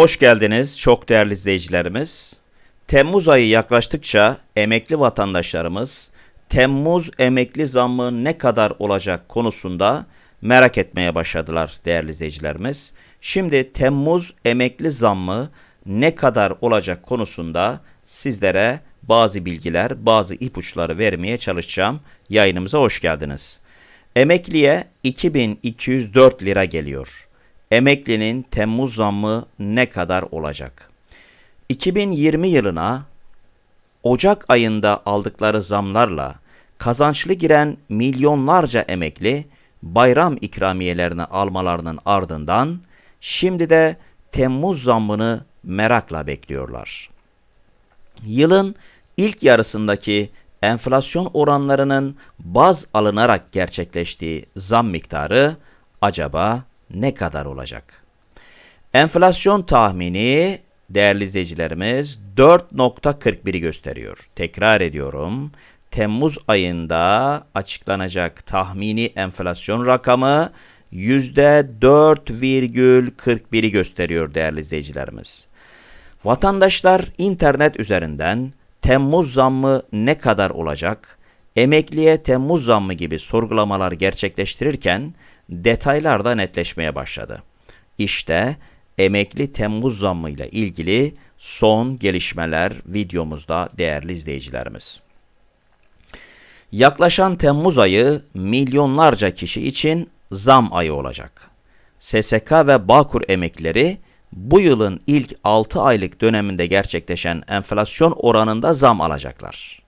Hoş geldiniz çok değerli izleyicilerimiz. Temmuz ayı yaklaştıkça emekli vatandaşlarımız Temmuz emekli zammı ne kadar olacak konusunda merak etmeye başladılar değerli izleyicilerimiz. Şimdi Temmuz emekli zammı ne kadar olacak konusunda sizlere bazı bilgiler, bazı ipuçları vermeye çalışacağım. Yayınımıza hoş geldiniz. Emekliye 2204 lira geliyor. Emeklinin Temmuz zammı ne kadar olacak? 2020 yılına Ocak ayında aldıkları zamlarla kazançlı giren milyonlarca emekli bayram ikramiyelerini almalarının ardından şimdi de Temmuz zammını merakla bekliyorlar. Yılın ilk yarısındaki enflasyon oranlarının baz alınarak gerçekleştiği zam miktarı acaba ne kadar olacak? Enflasyon tahmini değerli izleyicilerimiz 4.41'i gösteriyor. Tekrar ediyorum. Temmuz ayında açıklanacak tahmini enflasyon rakamı %4,41'i gösteriyor değerli izleyicilerimiz. Vatandaşlar internet üzerinden Temmuz zammı ne kadar olacak, emekliye Temmuz zammı gibi sorgulamalar gerçekleştirirken detaylar da netleşmeye başladı. İşte emekli Temmuz zammı ile ilgili son gelişmeler videomuzda değerli izleyicilerimiz. Yaklaşan Temmuz ayı milyonlarca kişi için zam ayı olacak. SSK ve Bağkur emeklileri bu yılın ilk 6 aylık döneminde gerçekleşen enflasyon oranında zam alacaklar.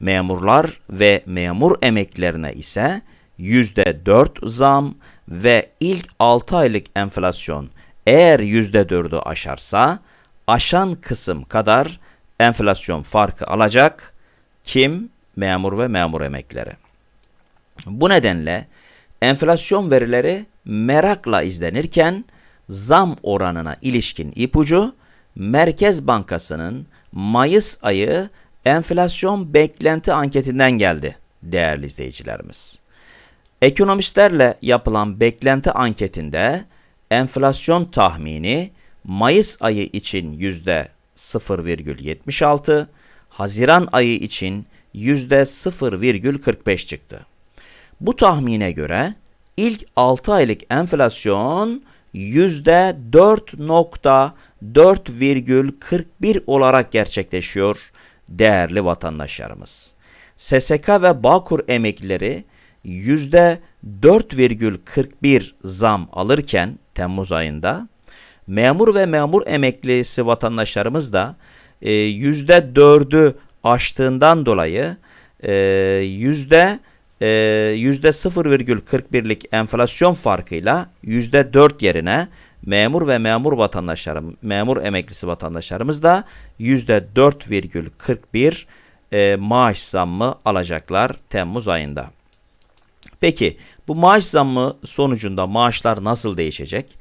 Memurlar ve memur emeklilerine ise %4 zam ve ilk 6 aylık enflasyon eğer %4'ü aşarsa aşan kısım kadar enflasyon farkı alacak. Kim? Memur ve memur emeklileri. Bu nedenle enflasyon verileri merakla izlenirken zam oranına ilişkin ipucu Merkez Bankası'nın Mayıs ayı enflasyon beklenti anketinden geldi değerli izleyicilerimiz. Ekonomistlerle yapılan beklenti anketinde enflasyon tahmini Mayıs ayı için yüzde 0,76, Haziran ayı için yüzde 0,45 çıktı. Bu tahmine göre ilk 6 aylık enflasyon yüzde 4.4,41 olarak gerçekleşiyor değerli vatandaşlarımız. SSK ve Bağkur emeklileri %4,41 zam alırken Temmuz ayında memur ve memur emeklisi vatandaşlarımız da e, yüzde 4'ü aştığından dolayı e, yüzde e, yüzde 0,41'lik enflasyon farkıyla yüzde 4 yerine memur ve memur vatandaşlarım, memur emeklisi vatandaşlarımız da yüzde 4,41 e, maaş zammı alacaklar Temmuz ayında. Peki bu maaş zammı sonucunda maaşlar nasıl değişecek?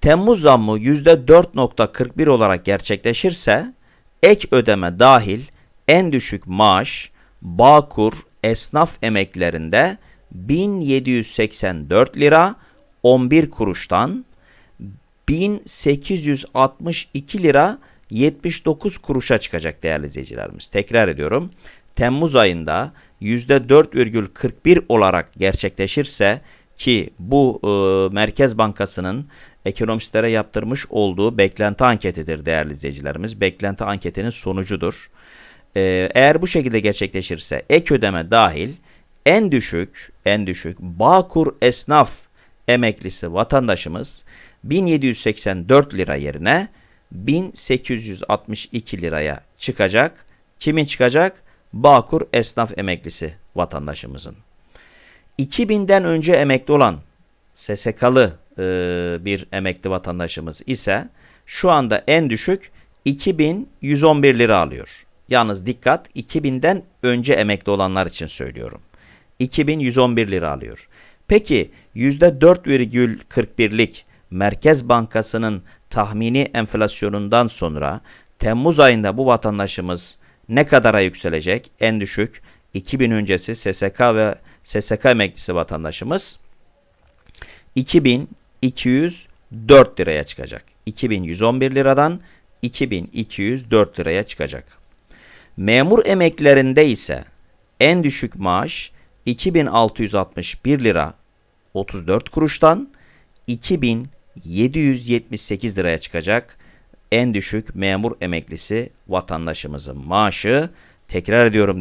Temmuz zammı %4.41 olarak gerçekleşirse ek ödeme dahil en düşük maaş Bağkur esnaf emeklerinde 1784 lira 11 kuruştan 1862 lira 79 kuruşa çıkacak değerli izleyicilerimiz. Tekrar ediyorum. Temmuz ayında %4,41 olarak gerçekleşirse ki bu e, Merkez Bankası'nın ekonomistlere yaptırmış olduğu beklenti anketidir değerli izleyicilerimiz. Beklenti anketinin sonucudur. E, eğer bu şekilde gerçekleşirse ek ödeme dahil en düşük en düşük Bağkur esnaf emeklisi vatandaşımız 1784 lira yerine 1862 liraya çıkacak. Kimin çıkacak? Bağkur esnaf emeklisi vatandaşımızın. 2000'den önce emekli olan SSK'lı e, bir emekli vatandaşımız ise şu anda en düşük 2111 lira alıyor. Yalnız dikkat 2000'den önce emekli olanlar için söylüyorum. 2111 lira alıyor. Peki %4,41'lik Merkez Bankası'nın tahmini enflasyonundan sonra Temmuz ayında bu vatandaşımız ne kadara yükselecek? En düşük 2000 öncesi SSK ve SSK emeklisi vatandaşımız 2204 4 liraya çıkacak. 2111 liradan 2204 liraya çıkacak. Memur emeklilerinde ise en düşük maaş 2661 lira 34 kuruştan 2778 liraya çıkacak. En düşük memur emeklisi vatandaşımızın maaşı. Tekrar ediyorum